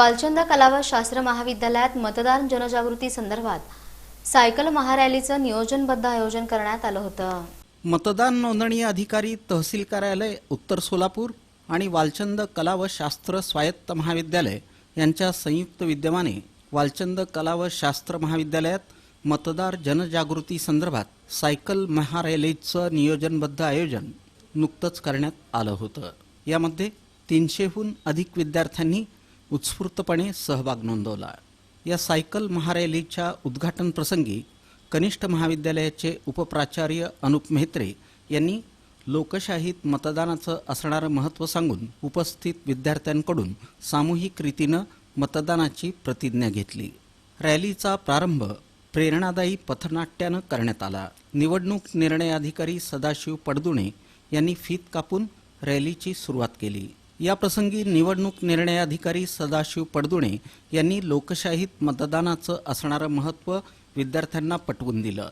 वालचंद कला व शास्त्र महाविद्यालयात मतदान जनजागृती संदर्भात सायकल महारॅलीचं नियोजनबद्ध आयोजन करण्यात आलं होतं. मतदान नोंदणी अधिकारी तहसील कार्यालय उत्तर सोलापूर आणि वालचंद कला व शास्त्र स्वायत्त महाविद्यालय यांच्या संयुक्त विद्यमाने वालचंद कला व शास्त्र महाविद्यालयात मतदार जनजागृती संदर्भात सायकल महारॅलीचं नियोजनबद्ध आयोजन नुकतंच करण्यात आलं होतं. यामध्ये तीनशेहून अधिक विद्यार्थ्यांनी उत्स्फूर्तपणे सहभाग नोंदवला. या सायकल महारॅलीच्या उद्घाटन प्रसंगी कनिष्ठ महाविद्यालयाचे उपप्राचार्य अनुप मेहत्रे यांनी लोकशाहीत मतदानाचं असणारं महत्त्व सांगून उपस्थित विद्यार्थ्यांकडून सामूहिक रीतीनं मतदानाची प्रतिज्ञा घेतली. रॅलीचा प्रारंभ प्रेरणादायी पथनाट्यानं करण्यात आला. निवडणूक निर्णय अधिकारी सदाशिव पडदुणे यांनी फीत कापून रॅलीची सुरुवात केली. या प्रसंगी निवडणूक निर्णय अधिकारी सदाशिव पडदुणे यांनी लोकशाहीत मतदानाचं असणारं महत्त्व विद्यार्थ्यांना पटवून दिलं.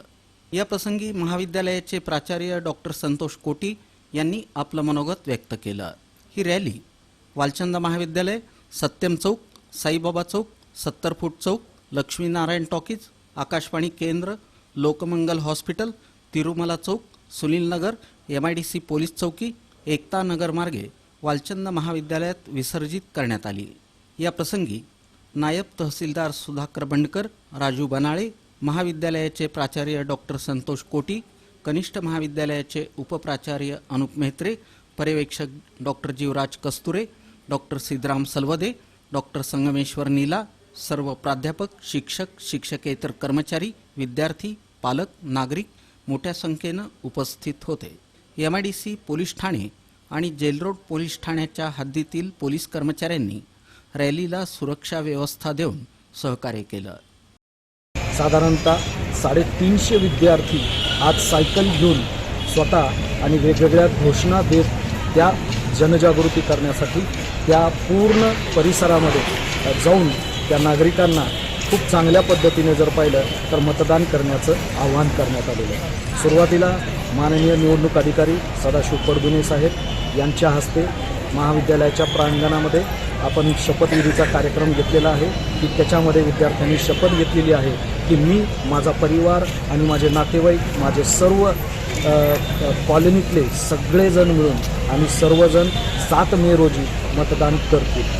या प्रसंगी महाविद्यालयाचे प्राचार्य डॉक्टर संतोष कोटी यांनी आपलं मनोगत व्यक्त केलं. ही रॅली वालचंद महाविद्यालय सत्यम चौक साईबाबा चौक सत्तर फूट चौक लक्ष्मीनारायण टॉकीज आकाशवाणी केंद्र Lokmangal hospital Tirumala Chowk Sunil Nagar M I D C police चौकी एकता नगर मार्गे वालचंद महाविद्यालयात विसर्जित करण्यात आली. या प्रसंगी नायब तहसीलदार सुधाकर बंडकर राजू बनाळे महाविद्यालयाचे प्राचार्य डॉक्टर संतोष कोटी कनिष्ठ महाविद्यालयाचे उपप्राचार्य अनुप मेहत्रे पर्यवेक्षक doctor Jeevraj Kasture doctor Siddharam Salavde doctor Sangameshwar Neela सर्व प्राध्यापक शिक्षक शिक्षकेतर कर्मचारी विद्यार्थी पालक नागरिक मोठ्या संख्येनं उपस्थित होते. M I D C police Thane आणि जेलरोड पोलीस ठाण्याच्या हद्दीतील पोलीस कर्मचाऱ्यांनी रॅलीला सुरक्षा व्यवस्था देऊन सहकार्य केलं. साधारणतः साडेतीनशे विद्यार्थी आज सायकल घेऊन स्वतः आणि वेगवेगळ्या घोषणा देत त्या जनजागृती करण्यासाठी त्या पूर्ण परिसरामध्ये जाऊन त्या नागरिकांना खूप चांगल्या पद्धतीने जर पाहिलं तर मतदान करण्याचं आवाहन करण्यात आलेलं आहे. सुरुवातीला माननीय निवडणूक अधिकारी सदाशिव पडदुने साहेब यांच्या हस्ते महाविद्यालयाच्या प्रांगणामध्ये आपण शपथविधीचा कार्यक्रम घेतलेला आहे की त्याच्यामध्ये विद्यार्थ्यांनी शपथ घेतलेली आहे की मी माझा परिवार आणि माझे नातेवाईक माझे सर्व कॉलनीतले सगळेजण मिळून आम्ही सर्वजण सात मे रोजी मतदान करतील